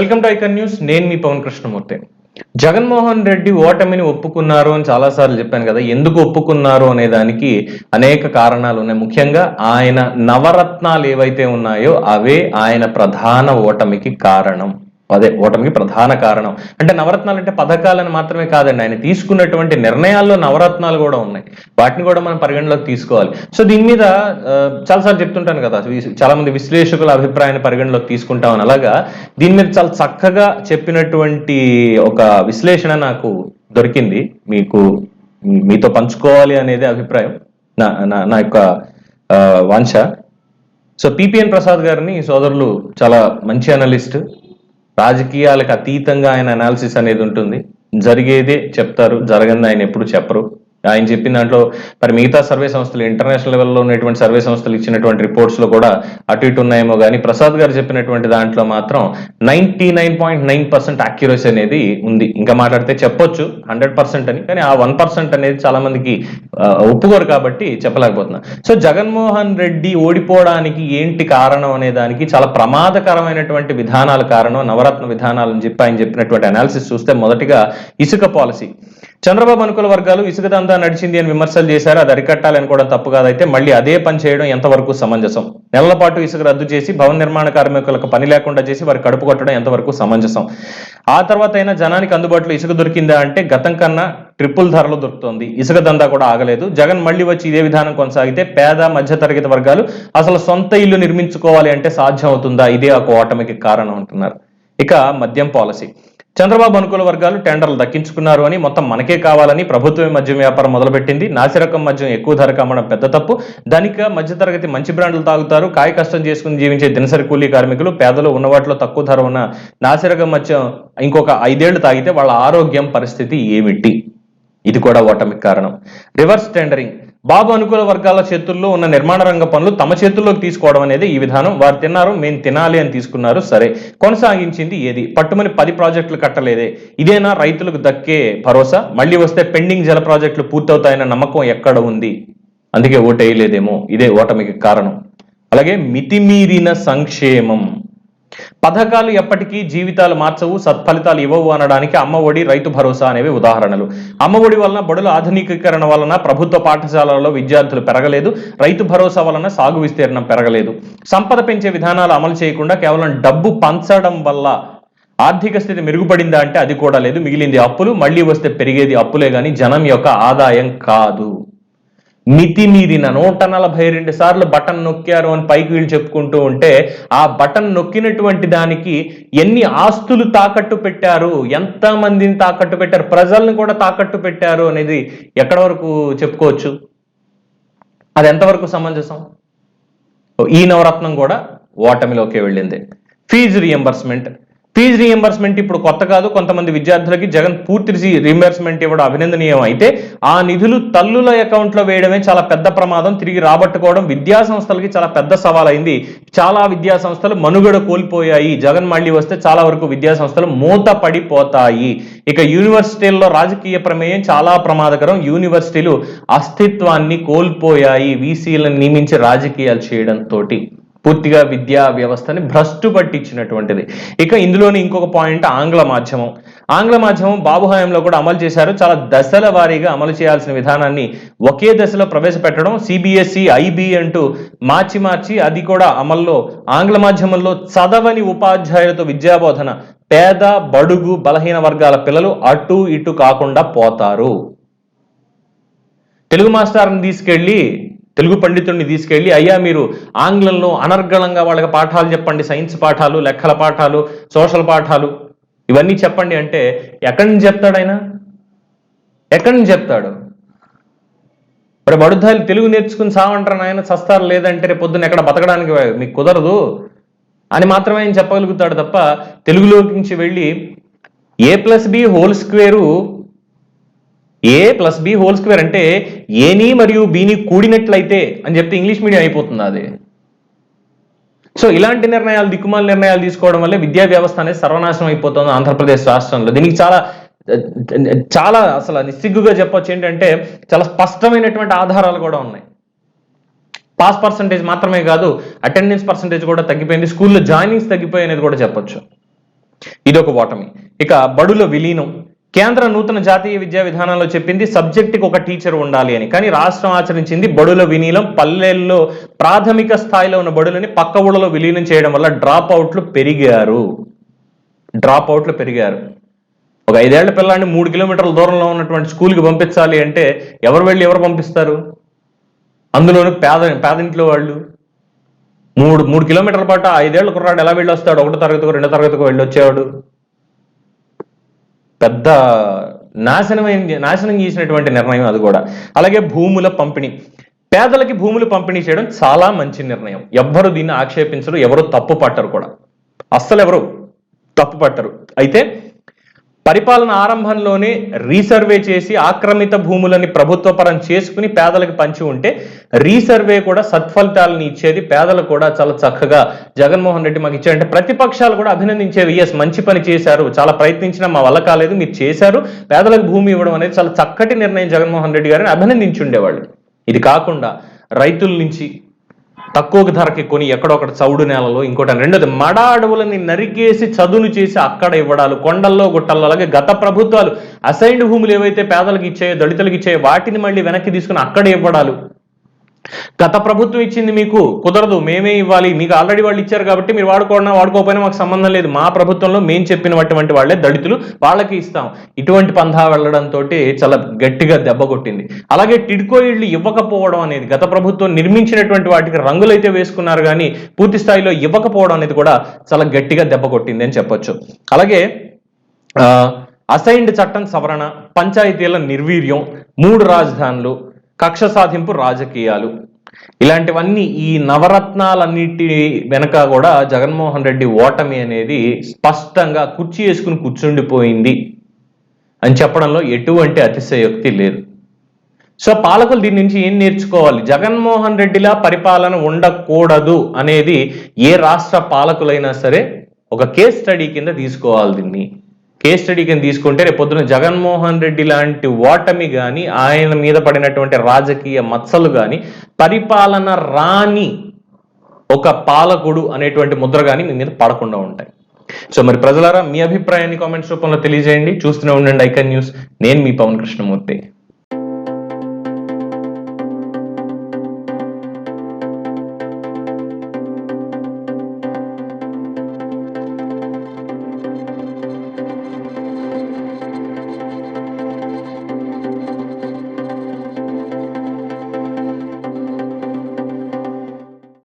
Welcome to icon news. నేను మీ పవన్ కృష్ణమూర్తి. జగన్మోహన్ రెడ్డి ఓటమిని ఒప్పుకున్నారు అని చాలాసార్లు చెప్పాను కదా ఎందుకు ఒప్పుకున్నారు అనే దానికి అనేక కారణాలు ఉన్నాయి. ముఖ్యంగా ఆయన నవరత్నాలు ఏవైతే ఉన్నాయో అవే ఆయన ప్రధాన ఓటమికి కారణం. అదే ఓటమికి ప్రధాన కారణం. అంటే నవరత్నాలు అంటే పథకాలను మాత్రమే కాదండి. ఆయన తీసుకున్నటువంటి నిర్ణయాల్లో నవరత్నాలు కూడా ఉన్నాయి. వాటిని కూడా మనం పరిగణలోకి తీసుకోవాలి. సో దీని మీద చాలాసార్లు చెప్తుంటాను కదా. చాలా మంది విశ్లేషకుల అభిప్రాయాన్ని పరిగణలోకి తీసుకుంటామని అలాగా దీని మీద చాలా చక్కగా చెప్పినటువంటి ఒక విశ్లేషణ నాకు దొరికింది. మీకు మీతో పంచుకోవాలి అనేది అభిప్రాయం. నా నా- నా యొక్క వాంఛ. సో పిపిఎన్ ప్రసాద్ గారిని సోదరులు చాలా మంచి అనలిస్ట్. రాజకీయాలకు అతీతంగా ఆయన అనాలిసిస్ అనేది ఉంటుంది. జరిగేదే చెప్తారు జరగంది ఆయన ఎప్పుడు చెప్పరు. ఆయన చెప్పిన దాంట్లో మరి మిగతా సర్వే సంస్థలు ఇంటర్నేషనల్ లెవెల్లో ఉన్నటువంటి సర్వే సంస్థలు ఇచ్చినటువంటి రిపోర్ట్స్లో కూడా అటు ఇటు ఉన్నాయేమో కానీ ప్రసాద్ గారు చెప్పినటువంటి దాంట్లో మాత్రం ninety nine point nine percent accuracy అనేది ఉంది. ఇంకా మాట్లాడితే చెప్పొచ్చు హండ్రెడ్ పర్సెంట్ అని కానీ ఆ వన్ పర్సెంట్ అనేది చాలా మందికి ఒప్పుకోరు కాబట్టి చెప్పలేకపోతున్నా. సో జగన్మోహన్ రెడ్డి ఓడిపోవడానికి ఏంటి కారణం అనే దానికి చాలా ప్రమాదకరమైనటువంటి విధానాల కారణం నవరత్న విధానాలని చెప్పి ఆయన చెప్పినటువంటి అనాలిసిస్ చూస్తే మొదటిగా ఇసుక పాలసీ. చంద్రబాబు అనుకూల వర్గాలు ఇసుక దందా నడిచింది అని విమర్శలు చేశారు. అది అరికట్టాలని కూడా తప్పు కాదైతే మళ్ళీ అదే పని చేయడం ఎంతవరకు సమంజసం? నెలల పాటు ఇసుక రద్దు చేసి భవన నిర్మాణ కార్మికులకు పని లేకుండా చేసి వారి కడుపు కొట్టడం ఎంతవరకు సమంజసం? ఆ తర్వాత అయినా జనానికి అందుబాటులో ఇసుక దొరికిందా అంటే గతం కన్నా ట్రిపుల్ ధరలు దొరుకుతోంది. ఇసుక దందా కూడా ఆగలేదు. జగన్ మళ్ళీ వచ్చి ఇదే విధానం కొనసాగితే పేద మధ్యతరగతి వర్గాలు అసలు సొంత ఇల్లు నిర్మించుకోవాలి అంటే సాధ్యం అవుతుందా? ఇదే ఒక ఓటమికి కారణం అంటున్నారు. ఇక మద్యం పాలసీ. చంద్రబాబు అనుకూల వర్గాలు టెండర్లు దక్కించుకున్నారు అని మొత్తం మనకే కావాలని ప్రభుత్వమే మద్యం వ్యాపారం మొదలుపెట్టింది. నాసిరకం మద్యం ఎక్కువ ధరకు అమ్మడం పెద్ద తప్పు. ధనిక మధ్యతరగతి మంచి బ్రాండ్లు తాగుతారు. కాయ కష్టం చేసుకుని జీవించే దినసరి కూలీ కార్మికులు పేదలు ఉన్న వాటిలో తక్కువ ధర ఉన్న నాసిరకం మద్యం ఇంకొక ఐదేళ్ళు తాగితే వాళ్ళ ఆరోగ్యం పరిస్థితి ఏమిటి? ఇది కూడా ఓటమికి కారణం. Reverse tendering. బాబు అనుకూల వర్గాల చేతుల్లో ఉన్న నిర్మాణ రంగ పనులు తమ చేతుల్లోకి తీసుకోవడం అనేది ఈ విధానం. వారు తిన్నారు మేము తినాలి అని తీసుకున్నారు సరే. కొనసాగించింది ఏది? పట్టుమని పది ప్రాజెక్టులు కట్టలేదే. ఇదేనా రైతులకు దక్కే భరోసా? మళ్ళీ వస్తే పెండింగ్ జల ప్రాజెక్టులు పూర్తవుతాయన్న నమ్మకం ఎక్కడ ఉంది? అందుకే ఓటేయలేదేమో. ఇదే ఓటమికి కారణం. అలాగే మితిమీరిన సంక్షేమం. పథకాలు ఎప్పటికీ జీవితాలు మార్చవు సత్ఫలితాలు ఇవ్వవు అనడానికి అమ్మ ఒడి రైతు భరోసా అనేవి ఉదాహరణలు. అమ్మ ఒడి వలన బడుల ఆధునికీకరణ వలన ప్రభుత్వ పాఠశాలలో విద్యార్థులు పెరగలేదు రైతు భరోసా వలన సాగు విస్తీర్ణం పెరగలేదు. సంపద పెంచే విధానాలు అమలు చేయకుండా కేవలం డబ్బు పంచడం వల్ల ఆర్థిక స్థితి మెరుగుపడిందా అంటే అది కూడా లేదు. మిగిలింది అప్పులు మళ్ళీ వస్తే పెరిగేది అప్పులే కానీ జనం యొక్క ఆదాయం కాదు. మితిమీరిన నూట నలభై రెండు సార్లు బటన్ నొక్కారు అని పైకి వీళ్ళు చెప్పుకుంటూ ఉంటే ఆ బటన్ నొక్కినటువంటి దానికి ఎన్ని ఆస్తులు తాకట్టు పెట్టారు ఎంత మందిని తాకట్టు పెట్టారు ప్రజల్ని కూడా తాకట్టు పెట్టారు అనేది ఎక్కడ వరకు చెప్పుకోవచ్చు? అది ఎంతవరకు సమంజసం? ఈ నవరత్నం కూడా ఓటమిలోకి వెళ్ళింది. ఫీజు రియంబర్స్మెంట్ ఫీజు రీఎంబర్స్మెంట్ ఇప్పుడు కొత్త కాదు. కొంతమంది విద్యార్థులకి జగన్ పూర్తి రీఎంబర్స్మెంట్ ఇవ్వడం అభినందనీయం అయితే ఆ నిధులు తల్లుల అకౌంట్లో వేయడమే చాలా పెద్ద ప్రమాదం. తిరిగి రాబట్టుకోవడం విద్యా సంస్థలకి చాలా పెద్ద సవాల్ అయింది చాలా విద్యా సంస్థలు మనుగడ కోల్పోయాయి. జగన్ మళ్ళీ వస్తే చాలా వరకు విద్యా సంస్థలు మూత పడిపోతాయి ఇక యూనివర్సిటీల్లో రాజకీయ ప్రమేయం చాలా ప్రమాదకరం. యూనివర్సిటీలు అస్తిత్వాన్ని కోల్పోయాయి. వీసీలను నియమించి రాజకీయాలు చేయడం తోటి పూర్తిగా విద్యా వ్యవస్థని భ్రష్టు పట్టించినటువంటిది. ఇక ఇందులోని ఇంకొక పాయింట్ ఆంగ్ల మాధ్యమం. ఆంగ్ల మాధ్యమం బాబు హయాంలో కూడా అమలు చేశారు. చాలా దశల వారీగా అమలు చేయాల్సిన విధానాన్ని ఒకే దశలో ప్రవేశపెట్టడం సిబిఎస్ఈ ఐబి అంటూ మార్చి మార్చి అది కూడా అమల్లో ఆంగ్ల మాధ్యమంలో చదవని ఉపాధ్యాయులతో విద్యాబోధన పేద బడుగు బలహీన వర్గాల పిల్లలు అటు ఇటు కాకుండా పోతారు. తెలుగు మాస్టర్ని తీసుకెళ్ళి తెలుగు పండితుడిని తీసుకెళ్ళి అయ్యా మీరు ఆంగ్లంలో అనర్గళంగా వాళ్ళకి పాఠాలు చెప్పండి సైన్స్ పాఠాలు లెక్కల పాఠాలు సోషల్ పాఠాలు ఇవన్నీ చెప్పండి అంటే ఎక్కడి నుంచి చెప్తాడు ఆయన? ఎక్కడి నుంచి చెప్తాడు? మరి బడుద్దాయిలు తెలుగు నేర్చుకుని సావంటారు ఆయన సస్తారు లేదంటే రేపు పొద్దున్న ఎక్కడ బతకడానికి మీకు కుదరదు? అని మాత్రమే ఆయన చెప్పగలుగుతాడు తప్ప తెలుగులోకి నుంచి వెళ్ళి A plus B whole square A plus B whole square అంటే ఏని మరియు బీని కూడినట్లయితే అని చెప్తే ఇంగ్లీష్ మీడియం అయిపోతుంది అది. సో ఇలాంటి నిర్ణయాలు దిక్కుమాల నిర్ణయాలు తీసుకోవడం వల్ల విద్యా వ్యవస్థ అనేది సర్వనాశనం అయిపోతుంది ఆంధ్రప్రదేశ్ రాష్ట్రంలో. దీనికి చాలా చాలా అసలు నిస్సిగ్గుగా చెప్పొచ్చు ఏంటంటే చాలా స్పష్టమైనటువంటి ఆధారాలు కూడా ఉన్నాయి. పాస్ పర్సంటేజ్ మాత్రమే కాదు అటెండెన్స్ పర్సంటేజ్ కూడా తగ్గిపోయింది స్కూల్లో జాయినింగ్స్ తగ్గిపోయి అనేది కూడా చెప్పొచ్చు. ఇది ఒక ఓటమి. ఇక బడుల విలీనం. కేంద్ర నూతన జాతీయ విద్యా విధానంలో చెప్పింది సబ్జెక్టుకి ఒక టీచర్ ఉండాలి అని. కానీ రాష్ట్రం ఆచరించింది బడుల విలీనం పల్లెల్లో ప్రాథమిక స్థాయిలో ఉన్న బడులని పక్క ఊళ్ళలో విలీనం చేయడం వల్ల డ్రాప్ అవుట్లు పెరిగారు. డ్రాప్ అవుట్లు పెరిగారు. ఒక ఐదేళ్ళ పిల్లాన్ని మూడు కిలోమీటర్ల దూరంలో ఉన్నటువంటి స్కూల్కి పంపించాలి అంటే ఎవరు వెళ్ళి ఎవరు పంపిస్తారు? అందులోనూ పేద పేదింట్లో వాళ్ళు. మూడు మూడు కిలోమీటర్ల పాటు ఐదేళ్ళ కుర్రాడు ఎలా వెళ్ళి వస్తాడు ఒకటో తరగతికో రెండో తరగతికో వెళ్ళి వచ్చేవాడు పెద్ద నాశనమైన నాశనం చేసినటువంటి నిర్ణయం అది కూడా. అలాగే భూముల పంపిణీ. పేదలకి భూములు పంపిణీ చేయడం చాలా మంచి నిర్ణయం. ఎవ్వరు దీన్ని ఆక్షేపించరు ఎవరు తప్పు పట్టరు కూడా. అస్సలు ఎవరు తప్పు పట్టరు అయితే పరిపాలన ఆరంభంలోనే రీసర్వే చేసి ఆక్రమిత భూములని ప్రభుత్వపరం చేసుకుని పేదలకు పంచి ఉంటే రీసర్వే కూడా సత్ఫలితాలను ఇచ్చేది పేదలు కూడా చాలా చక్కగా జగన్మోహన్ రెడ్డి మాకు ఇచ్చారంటే ప్రతిపక్షాలు కూడా అభినందించేవి ఎస్ మంచి పని చేశారు. చాలా ప్రయత్నించినా మా వల్ల కాలేదు మీరు చేశారు. పేదలకు భూమి ఇవ్వడం అనేది చాలా చక్కటి నిర్ణయం జగన్మోహన్ రెడ్డి గారిని అభినందించి ఉండేవాళ్ళు ఇది కాకుండా రైతుల నుంచి తక్కువ ధరకి కొని ఎక్కడొక్కడ చౌడు నేలలో ఇంకోటి రెండోది మడ అడవులని నరికేసి చదును చేసి అక్కడ ఇవ్వడాలు కొండల్లో గుట్టల్లో అలాగే గత ప్రభుత్వాలు అసైన్డ్ భూములు ఏవైతే పేదలకు ఇచ్చాయో దళితులకు ఇచ్చాయో వాటిని మళ్ళీ వెనక్కి తీసుకుని అక్కడ ఇవ్వడాలు. గత ప్రభుత్వం ఇచ్చింది మీకు కుదరదు మేమే ఇవ్వాలి. మీకు ఆల్రెడీ వాళ్ళు ఇచ్చారు కాబట్టి మీరు వాడుకోవడం వాడుకోకపోయినా మాకు సంబంధం లేదు. మా ప్రభుత్వంలో మేము చెప్పినటువంటి వాళ్ళే దళితులు వాళ్ళకి ఇస్తాం. ఇటువంటి పంధా వెళ్ళడంతో చాలా గట్టిగా దెబ్బ కొట్టింది. అలాగే టిడ్కో ఇళ్ళు ఇవ్వకపోవడం అనేది గత ప్రభుత్వం నిర్మించినటువంటి వాటికి రంగులైతే వేసుకున్నారు కానీ పూర్తి స్థాయిలో ఇవ్వకపోవడం అనేది కూడా చాలా గట్టిగా దెబ్బ కొట్టింది అని చెప్పొచ్చు. అలాగే అసైన్డ్ చట్టం సవరణ పంచాయతీల నిర్వీర్యం మూడు రాజధానులు కక్ష సాధింపు రాజకీయాలు. ఇలాంటివన్నీ ఈ నవరత్నాలన్నిటి వెనక కూడా జగన్మోహన్ రెడ్డి ఓటమి అనేది స్పష్టంగా కుర్చీ వేసుకుని కూర్చుండిపోయింది అని చెప్పడంలో ఎటువంటి అతిశయోక్తి లేదు. సో పాలకులు దీని నుంచి ఏం నేర్చుకోవాలి? జగన్మోహన్ రెడ్డిలా పరిపాలన ఉండకూడదు అనేది ఏ రాష్ట్ర పాలకులైనా సరే ఒక కేస్ స్టడీ కింద తీసుకోవాలి దీన్ని. కేస్ స్టడీ కింద తీసుకుంటే రేపు జగన్మోహన్ రెడ్డి లాంటి ఓటమి కానీ ఆయన మీద పడినటువంటి రాజకీయ మచ్చలు కానీ పరిపాలన రాని ఒక పాలకుడు అనేటువంటి ముద్ర కానీ మీ మీద పడకుండా ఉంటాయి. సో మరి ప్రజలారా మీ అభిప్రాయాన్ని కామెంట్స్ రూపంలో తెలియజేయండి. చూస్తూనే ఉండండి ఐకన్ న్యూస్. నేను మీ పవన్ కృష్ణమూర్తి.